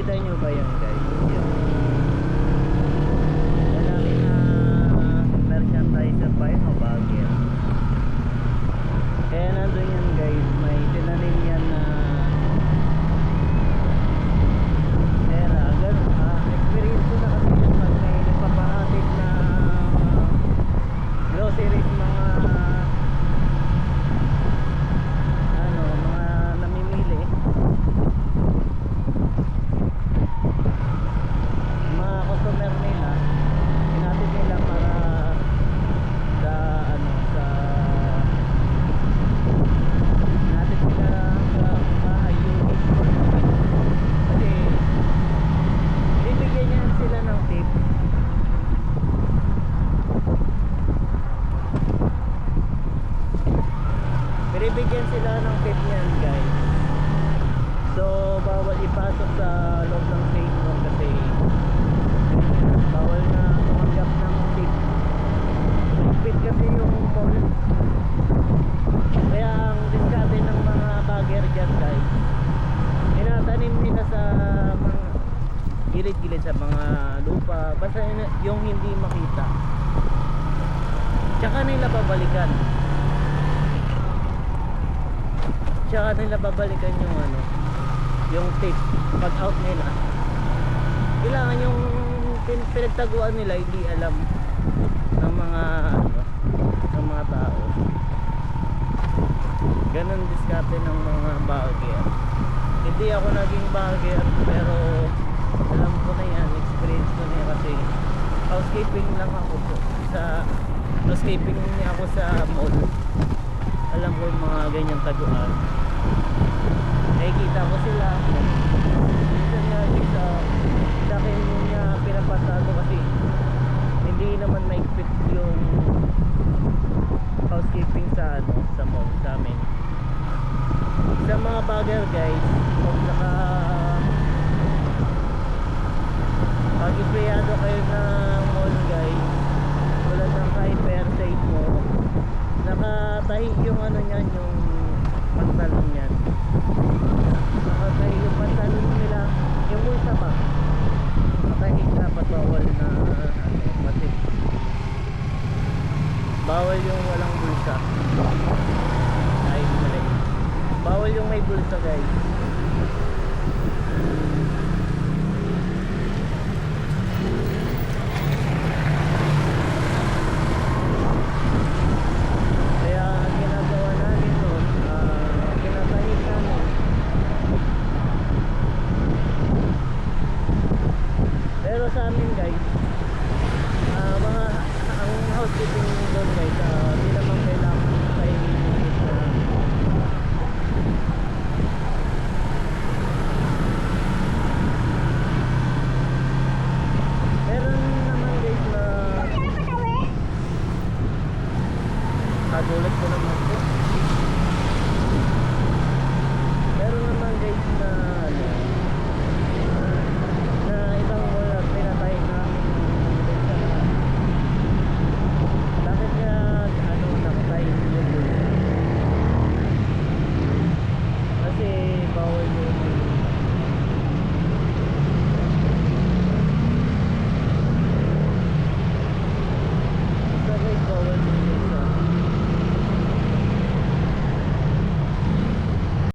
Nakikita nyo ba yan guys? Yan. Lalaki na merchandiser pa yun o bagay. Kaya nandun yan guys, may tinanim yan na pera. Ganun, ah, experience ko na kasi yun pag may nagpapahatid na groceries mga ano, mga namimili mga customer nila pinatid nila para sa ano sa pinatid nila sa bahay unit kasi bibigyan niya sila ng tip Sila ng tip niyan guys. So bawal ipasok sa loob ng safe room kasi Bawal na tumanggap ng tip Higpit kasi yung mall. Kaya ang diskarte ng mga bagger dyan guys Tinatanim nila sa mga gilid-gilid sa mga lupa. Basta yun- yung hindi makita. Tsaka nila babalikan Tsaka nila babalikan yung ano Yung tip Pag out nila. Kailangan yung pin- pinagtaguan nila Hindi alam Ng mga ano Ng mga tao. Ganon diskarte ng mga bagger. Hindi ako naging bagger Pero Alam ko na yan Experience ko na yan kasi Housekeeping lang ako po Sa Housekeeping niya ako sa mall. Alam ko yung mga ganyang taguan nakikita ko sila. Minsan nga sa sa akin yung nga pinapasado kasi hindi naman maigpit yung housekeeping sa ano sa mall sa amin. Sa mga bagger guys kung naka pag empleyado kayo ng mall guys tulad ng hyper site mo. Nakatahi yung ano niyan yung pantalon niyan. Okay yung pantalon nila. Yung bulsa ba nakahit dapat bawal na ano, matik bawal yung walang bulsa. Ay mali. Bawal yung may bulsa guys. sa amin guys. Uh, mga ang housekeeping doon guys ah, hindi uh, naman kailangan tayo uh, meron naman guys na uh, nagulat ko naman.